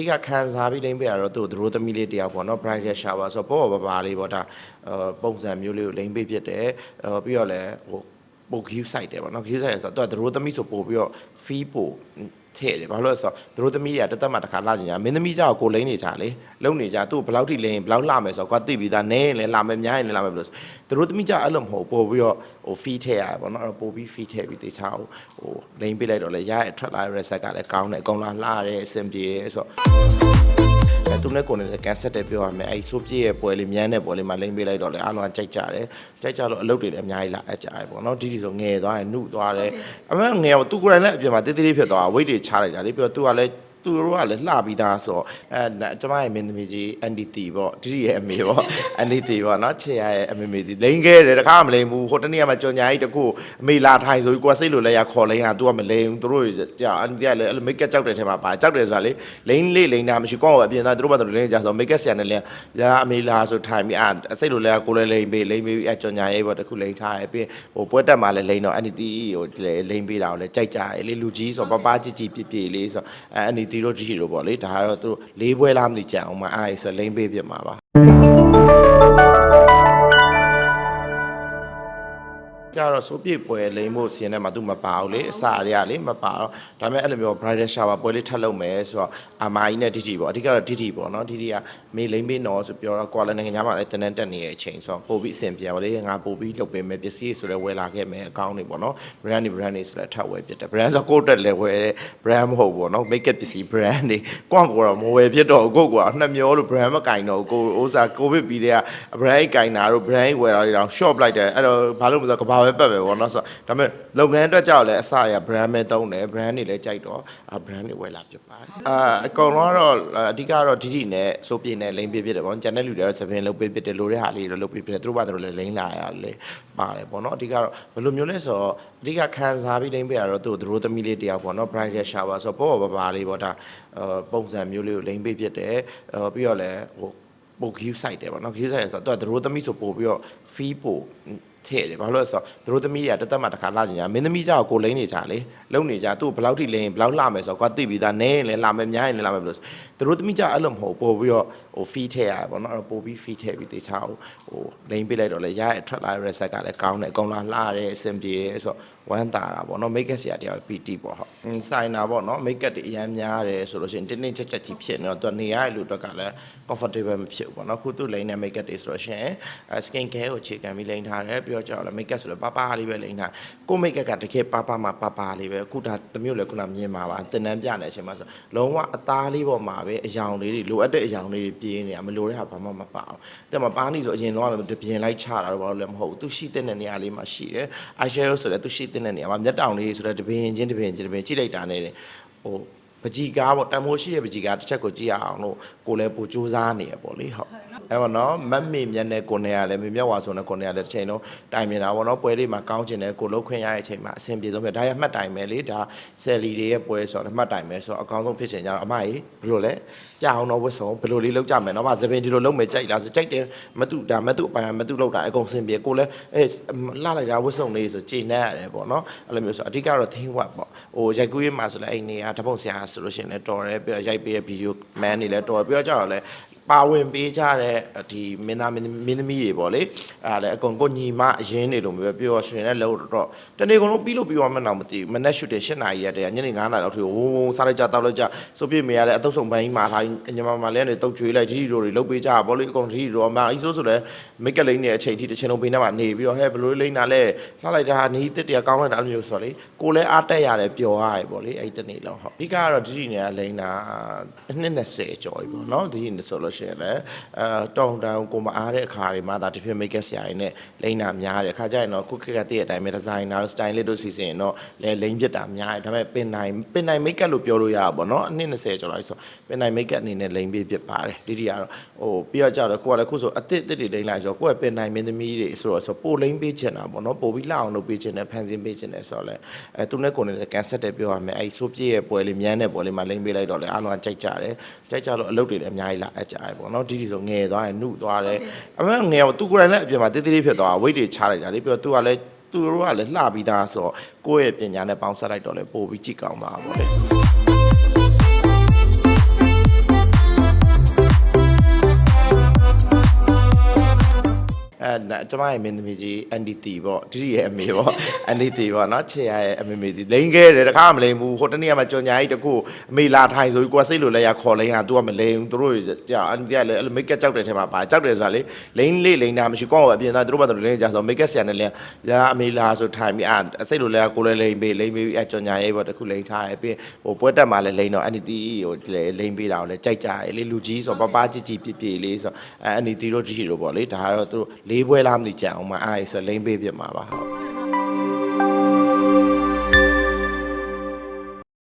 ဓိကခံစားပြီးလိမ့်ပြရတော့သူတို့သမီးလေးတယောက်ပေါ့နော် bridal shower ဆိုတော့ပေါ့ပါပါလေးပေါ့ဒါအဲပုံစံမျိုးလေးကိုလိမ့်ပေးဖြစ်တယ်အဲပြီးတော့လည်းဟိုပို view site တယ်ပေါ့နော် view site ဆိုတော့သူကတို့သမီးဆိုပို့ပြီးတော့ fee ပို့ ထည့်တယ်ဘာလို့လဲဆိုတော့တို့သမီးတွေကတသက်မှတစ်ခါလာကြညာမင်းသမီးကြောက်ကိုလိမ့်နေကြလေလုံနေကြသူ့ဘယ်လောက်ထိလိမ့်ရင်ဘယ်လောက်လာမယ်ဆိုတော့ကွာသိပြီးသားနဲရင်လည်းလာမယ်များရင်လည်းလာမယ်ဘယ်လိုဆိုတို့သမီးကြောက်အဲ့လိုမဟုတ်ပို့ပြီးတော့ဟို fee ထည့်ရတယ်ပေါ့နော်အဲ့တော့ပို့ပြီး fee ထည့်ပြီးတေချာဟိုဟိုလိမ့်ပေးလိုက်တော့လေရရထွက်လာတဲ့ set ကလည်းကောင်းတယ်အကုန်လာလှတယ်အဆင်ပြေတယ်ဆိုတော့ အဲသူနဲ့ကိုယ်နဲ့လည်းကန်ဆက်တယ်ပြောရမယ်အဲဒီဆိုပြည့်ရဲ့ပွဲလေးမြန်းတဲ့ပွဲလေးမှာလိမ့်ပေးလိုက်တော့လေအားလုံးကကြိုက်ကြတယ်ကြိုက်ကြလို့အလုပ်တွေလည်းအများကြီးလာအပ်ကြတယ်ပေါ့နော်ဒီဒီဆိုငယ်သွားတယ်နှုတ်သွားတယ်အမေငယ်တော့သူကိုယ်တိုင်လည်းအပြင်မှာတေးသေးလေးဖြစ်သွားဝိတ်တွေချလိုက်တာလေပြီးတော့သူကလည်း သူတို့ကလည်းလှပြီးသားဆိုတော့အဲကျမရဲ့မင်းသမီးကြီး NDT ပေါ့ဒီရဲ့အမေပေါ့ NDT ပေါ့နော်ချေရရဲ့အမေမေဒီလိန်ခဲတယ်တခါမလိန်ဘူးဟိုတနေ့ကမှကြော်ညာကြီးတကူအမေလာထိုင်ဆိုပြီးကိုယ်စိတ်လိုလဲရခေါ်လိန်ဟာသူကမလိန်သူတို့ကြာအန်တီကလည်းအဲ့လိုမိတ်ကက်ကြောက်တယ်ထဲမှာပါကြောက်တယ်ဆိုတာလေလိန်လေးလိန်တာမရှိကောင်းအောင်အပြင်သားသူတို့မှသူတို့လိန်ကြဆိုမိတ်ကက်ဆရာနဲ့လဲလာအမေလာဆိုထိုင်ပြီးအစိတ်လိုလဲကိုယ်လည်းလိန်ပေးလိန်ပေးပြီးအကြော်ညာရေးပေါ့တခုလိန်ထားရပြီးဟိုပွဲတက်မှာလဲလိန်တော့ NDT ဟိုလိန်ပေးတာကိုလဲကြိုက်ကြတယ်လေလူကြီးဆိုပပကြီးကြီးပြပြလေးဆိုအဲ NDT 0 3 0ပေါ့လေဒါကတော့သူတို့၄ပွဲလားမသိကြအောင်မအားရဆိုလိမ့်ပေးပြမှာပါ ကြတော့စိုးပြည့်ပွဲလိမ့်ဖို့စီရင်ထဲမှာသူမပါဘူးလေအစာအရလေမပါတော့ဒါပေမဲ့အဲ့လိုမျိုး bridal shower ပွဲလေးထပ်လုပ်မယ်ဆိုတော့အမာကြီးနဲ့ဒီဒီပေါ့အဓိကတော့ဒီဒီပေါ့နော်ဒီဒီကမေလိမ့်ပေးနော်ဆိုပြောတော့ကွာလနိုင်ငံခြားမှာလည်းတန်းတန်းတက်နေတဲ့အချိန်ဆိုတော့ပို့ပြီးအဆင်ပြေပါလေငါပို့ပြီးလုပ်ပေးမယ်ပစ္စည်းဆိုတော့ဝယ်လာခဲ့မယ်အကောင့်တွေပေါ့နော် brand တွေ brand တွေဆိုတော့ထပ်ဝယ်ဖြစ်တယ် brand ဆိုကိုယ့်တက်လည်းဝယ်တယ် brand မဟုတ်ဘူးပေါ့နော် make up ပစ္စည်း brand တွေကွန့်ကောတော့မဝယ်ဖြစ်တော့ကိုယ့်ကွာနှစ်မျောလို့ brand မကင်တော့ကိုဥစားကိုဗစ်ပြီးတဲ့က brand ကင်တာတို့ brand ဝယ်တာတွေတော့ shop လိုက်တယ်အဲ့တော့ဘာလို့မလဲကဘာပဲပတ်ပဲပေါ့နော်ဆိုတော့ဒါပေမဲ့လုပ်ငန်းအတွက်ကြောက်လဲအစရ brand ပဲသုံးတယ် brand တွေလည်းကြိုက်တော့အာ brand တွေဝယ်လာဖြစ်ပါတယ်အာအကောင်လုံးကတော့အဓိကတော့ဒီဒီနဲ့စိုးပြင်းနဲ့လိမ့်ပြဖြစ်တယ်ပေါ့နော်ကျန်တဲ့လူတွေကတော့စပင်းလုပ်ပေးဖြစ်တယ်လိုတဲ့ဟာလေးတွေလုပ်ပေးဖြစ်တယ်သူတို့ဘာသူတို့လည်းလိမ့်လာရလေပါတယ်ပေါ့နော်အဓိကတော့ဘယ်လိုမျိုးလဲဆိုတော့အဓိကခံစားပြီးလိမ့်ပြရတော့သူတို့သမီးလေးတယောက်ပေါ့နော် bridal shower ဆိုတော့ပေါ့ပါပါလေးပေါ့ဒါပုံစံမျိုးလေးကိုလိမ့်ပေးဖြစ်တယ်ပြီးတော့လည်းဟိုပို view site တယ်ပေါ့နော် view site ဆိုတော့သူကတို့သမီးဆိုပို့ပြီးတော့ fee ပို့ ထည့်တယ်ဘာလို့လဲဆိုတော့တို့သမီးတွေကတသက်မှတစ်ခါလာကြညာမင်းသမီးကြောက်ကိုလိမ့်နေကြလေလုံနေကြသူ့ဘယ်လောက်ထိလိမ့်ရင်ဘယ်လောက်လာမယ်ဆိုတော့ကွာသိပြီးသားနဲရင်လည်းလာမယ်များရင်လည်းလာမယ်ဘယ်လိုတို့သမီးကြောက်အဲ့လိုမဟုတ်ပို့ပြီးတော့ဟို fee ထည့်ရတယ်ပေါ့နော်အဲ့တော့ပို့ပြီး fee ထည့်ပြီးတေချာဟိုဟိုလိမ့်ပေးလိုက်တော့လေရရထွက်လာတဲ့ set ကလည်းကောင်းတယ်အကုန်လာလှတယ်အဆင်ပြေတယ်ဆိုတော့ဝမ်းတာတာပေါ့နော် make up ဆရာတယောက် PT ပေါ့ဟုတ်ဆိုင်တာပေါ့နော် make up တွေအများများတယ်ဆိုလို့ရှိရင်တင်းတင်းချက်ချက်ကြီးဖြစ်နေတော့သူနေရတဲ့လူတွေကလည်း comfortable မဖြစ်ဘူးပေါ့နော်ခုသူလိမ့်တဲ့ make up တွေဆိုလို့ရှိရင် skin care ကိုအခြေခံပြီးလိမ့်ထားတယ်ပြီးတော့ကျတော့လည်း make up ဆိုတော့ပါပါလေးပဲလိမ့်ထားကို make up ကတကယ်ပါပါမှာပါပါလေးပဲအခုဒါတမျိုးလည်းခုနမြင်ပါပါတင်တန်းပြနေတဲ့အချိန်မှာဆိုလုံးဝအသားလေးပေါ်မှာပဲအယောင်လေးတွေလိုအပ်တဲ့အယောင်လေးတွေပြေးနေတာမလိုတဲ့ဟာဘာမှမပါအောင်တဲ့မှာပါနေဆိုအရင်တော့လည်းတပြင်းလိုက်ချတာတော့ဘာလို့လဲမဟုတ်ဘူးသူရှိတဲ့နေရာလေးမှာရှိတယ် eyeshadow ဆိုလည်းသူရှိတဲ့နေရာမှာမျက်တောင်လေးဆိုတော့တပင်းချင်းတပင်းချင်းတပင်းကြည့်လိုက်တာနဲ့ဟို ပကြီးကားပေါ့တန်မိုးရှိတဲ့ပကြီးကားတစ်ချက်ကိုကြည့်ရအောင်လို့ကိုလည်းပိုစူးစမ်းနေရပေါ့လေဟုတ်အဲ့ပေါ့နော်မတ်မေမြတ်နဲ့ကိုနေရလည်းမေမြတ်ဝါဆိုနဲ့ကိုနေရလည်းတစ်ချိန်လုံးတိုင်မြင်တာပေါ့နော်ပွဲလေးမှာကောင်းကျင်တယ်ကိုလှုပ်ခွင့်ရတဲ့အချိန်မှာအဆင်ပြေဆုံးပဲဒါရမှတ်တိုင်မယ်လေဒါဆယ်လီတွေရဲ့ပွဲဆိုတော့မှတ်တိုင်မယ်ဆိုတော့အကောင်းဆုံးဖြစ်ချင်ကြတော့အမကြီးဘယ်လိုလဲကြအောင်တော့ဝတ်စုံဘယ်လိုလေးလုပ်ကြမယ်နော်မသပင်ဒီလိုလုပ်မယ်ကြိုက်လားဆိုကြိုက်တယ်မတူဒါမတူအပိုင်မတူလောက်တာအကုန်စင်ပြေကိုလည်းအဲလှလိုက်တာဝတ်စုံလေးဆိုကျေနပ်ရတယ်ပေါ့နော်အဲ့လိုမျိုးဆိုအဓိကတော့ thing what ပေါ့ဟိုရိုက်ကူးရေးမှာဆိုလည်းအဲ့နေရာတပုတ်ဆရာဆိုလို့ရှိရင်လည်းတော်တယ်ပြီးတော့ရိုက်ပေးတဲ့ video man တွေလည်းတော်တယ်ပြီးတော့ကြောက်လည်း ပါဝင်ပေးကြတဲ့ဒီမင်းသားမင်းသမီးတွေပေါ့လေအဲ့ဒါလည်းအကုန်ကိုညီမအရင်နေလို့မျိုးပဲပြောရှင်လည်းလို့တော့တနေ့ကုန်လုံးပြီးလို့ပြီးသွားမှတော့မသိဘူးမနေ့ရှူတယ်၈နာရီရက်တည်းညနေ9နာရီလောက်ထိဝုန်းဝုန်းစားလိုက်ကြတောက်လိုက်ကြဆိုပြမေရတဲ့အတုပ်ဆောင်ပိုင်းမှာထားညီမမလည်းနေတုတ်ကျွေးလိုက်ဒီဒီတို့တွေလုတ်ပေးကြပေါ့လေအကုန်ဒီဒီတို့အမအီဆိုးဆိုလည်းမိတ်ကလိန်နဲ့အချိန်ထိတစ်ချိန်လုံးဘေးနဲ့မှနေပြီးတော့ဟဲ့ဘလို့လိန်တာလဲလှလိုက်တာနီးတစ်တရကောင်းလိုက်တာအဲ့လိုမျိုးဆိုတော့လေကိုလည်းအားတက်ရတယ်ပျော်ရတယ်ပေါ့လေအဲ့တနေ့လောက်ဟုတ်အဓိကကတော့ဒီဒီနဲ့လိန်တာအနှစ်20ကျော်ပြီပေါ့နော်ဒီဒီဆိုလို့ရှိရင်လည်းအဲတောင်တောင်ကိုမအားတဲ့အခါတွေမှာဒါတစ်ဖြစ်မိတ်ကဆရာကြီးနဲ့လိန်တာများတယ်အခါကျရင်တော့ခုခက်ကတည်းကအတိုင်းပဲဒီဇိုင်နာတို့စတိုင်လစ်တို့စီစဉ်ရင်တော့လဲလိန်ပြစ်တာများတယ်ဒါပေမဲ့ပင်နိုင်ပင်နိုင်မိတ်ကလို့ပြောလို့ရတာပေါ့နော်အနှစ်20ကျော်လောက်ဆိုပင်နိုင်မိတ်ကအနေနဲ့လိန်ပြစ်ဖြစ်ပါတယ်ဒီဒီကတော့ဟိုပြီးတော့ကြတော့ကိုကလည်းခုဆိုအစ်စ်အစ်တွေလိန်လိုက်ဆိုတော့ကိုကပင်နိုင်မင်းသမီးတွေဆိုတော့ဆိုပိုလိန်ပေးချင်တာပေါ့နော်ပိုပြီးလှအောင်လုပ်ပေးချင်တယ်ဖန်ဆင်းပေးချင်တယ်ဆိုတော့လေအဲသူနဲ့ကိုယ်နဲ့ကန်ဆက်တယ်ပြောရမယ်အဲဆိုပြည့်ရဲ့ပွဲလေးမြန်းတဲ့ပွဲလေးမှာလိန်ပေးလိုက်တော့လေအားလုံးကကြိုက်ကြတယ်ကြိုက်ကြလို့အလုပ်တွေလည်းအများကြီးလာအပ်ကြတယ်ပေါ့နော်ဒီဒီဆိုငယ်သွားရင်နှုတ်သွားတယ်အမေငယ်တော့သူကိုယ်တိုင်လည်းအပြင်မှာတေးသေးလေးဖြစ်သွားဝိတ်တွေချလိုက်တာလေပြီးတော့သူကလည်းသူတို့ကလည်းလှပြီးသားဆိုတော့ကိုယ့်ရဲ့ပညာနဲ့ပေါင်းစပ်လိုက်တော့လေပို့ပြီးကြည့်ကောင်းသွားတာပေါ့လေ ကျမရဲ့မင်းသမီးကြီးအန်ဒီတီပေါ့ဒီဒီရဲ့အမေပေါ့အန်ဒီတီပေါ့နော်ချေရရဲ့အမေမေတီလိန်ခဲ့တယ်တခါမလိန်ဘူးဟိုတနေ့ကမှကြော်ညာကြီးတခုအမေလာထိုင်ဆိုပြီးကိုယ်စိတ်လိုလဲရခေါ်လိန်ဟာ तू ကမလိန်ဘူးသူတို့ကြာအန်ဒီကလည်းအဲ့လိုမိတ်ကပ်ကြောက်တဲ့ထဲမှာပါကြောက်တယ်ဆိုတာလေလိန်လေးလိန်တာမရှိကောင်းအပြင်သားသူတို့ဘာသူလိန်ကြဆိုမိတ်ကပ်ဆရာနဲ့လဲရာအမေလာဆိုထိုင်ပြီးအစိတ်လိုလဲကိုလည်းလိန်ပေးလိန်ပေးပြီးအကြော်ညာကြီးပေါ့တခုလိန်ထားရပြီးဟိုပွဲတက်မှာလဲလိန်တော့အန်ဒီတီဟိုလိန်ပေးတာကိုလဲကြိုက်ကြရလေလူကြီးဆိုပပကြီးကြီးပြပြလေးဆိုအန်ဒီတီတို့ဒီတို့ပေါ့လေဒါကတော့သူတို့လေးပွဲလားမသိကြအောင်မအားဆိုလိန်ပေးပြမှာပါဟုတ်